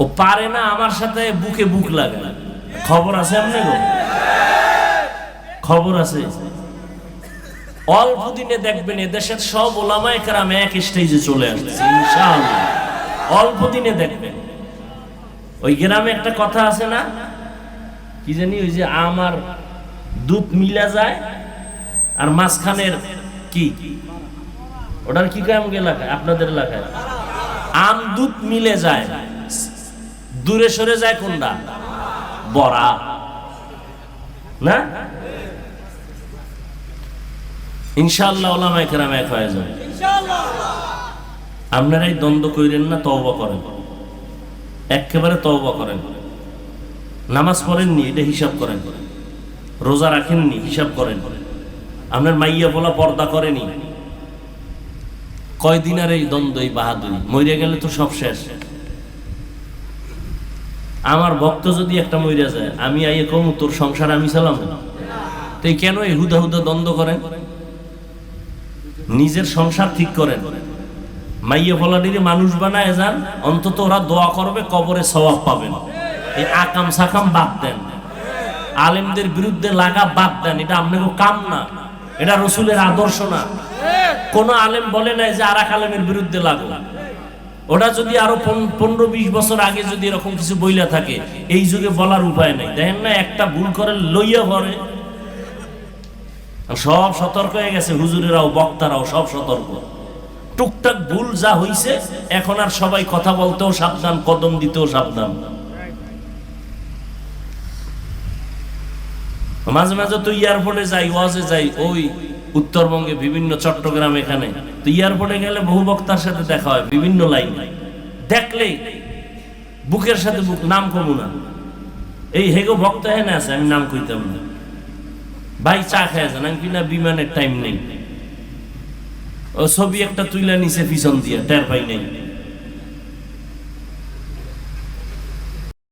ও পারে না আমার সাথে, বুকে বুক লাগে। খবর আছে আপনি খবর আছে। অল্প দিনে দেখবেন এদেশের সব ওলামায় কেরাম এক স্টেজে চলে আসছে অল্প দিনে দেখবেন। ওই গ্রামে একটা কথা আছে না? কি জানি, ওই যে আমার দুধ মিলা যায় আর মাঝখানের কি? ওটার কি কাম এলাকায় আপনাদের এলাকায়? আম দুধ মিলে যায়। দূরে সরে যায় কোনটা? বড়া। না? ইনশাআল্লাহ ওলামায়ে কেরাম এক যাবে। আপনারাই দ্বন্দ্ব কইরেন না, তওবা করেন। একেবারে তওবা করেন। নামাজ পড়েননি, এটা হিসাব করেন। রোজা রাখেননি, হিসাব করেন। আপনার মাইয়া বলা পর্দা করেনি। কয়দিন আর এই দ্বন্দ্ব এই বাহাদুরি। মরে গেলে তো সব শেষ। আমার ভক্ত যদি একটা মইরা যায়, আমি আইয়ে কম, তোর সংসার আমি চালাম। তো কেন এই হুদা হুদা দ্বন্দ্ব করেন? নিজের সংসার ঠিক করেন। মাইয়া ফলাডিরে মানুষ বানায় যান, অন্তত ওরা দোয়া করবে, কবরে সওয়াব পাবেন। এই আকাম সাকাম বাদ দেন। আলেমদের বিরুদ্ধে লাগা বাদ দেন। এটা আপনাকে কাম না। এটা রসুলের আদর্শ না। কোন আলেম বলে নাই যে আর এক আলেমের বিরুদ্ধে লাগো। ওটা যদি আরও পনেরো বিশ বছর আগে যদি এরকম কিছু বইলা থাকে, এই যুগে বলার উপায় নাই। দেখেন না, একটা ভুল করে লইয়া ভরে সব সতর্ক হয়ে গেছে হুজুরেরাও, বক্তারাও, সব সতর্ক। টুকটাক ভুল যা হইছে, এখন আর সবাই কথা বলতেও সাবধান, কদম দিতেও সাবধান। মাঝে মাঝে তো এয়ারপোর্টে যাই, ওয়াজে যাই, ওই উত্তরবঙ্গে বিভিন্ন চট্টগ্রাম এখানে। তো এয়ারপোর্টে গেলে বহু বক্তার সাথে দেখা হয়, বিভিন্ন লাইন। দেখলেই বুকের সাথে বুক, নাম কমু না। এই হেগো বক্তা হেনে আছে, আমি নাম কইতাম না। ভাই চা খেয়ে যান আমি কিনা বিমানের টাইম নেই। ও ছবি একটা তুইলা নিচে পিছন দিয়ে, টের পাই নাই।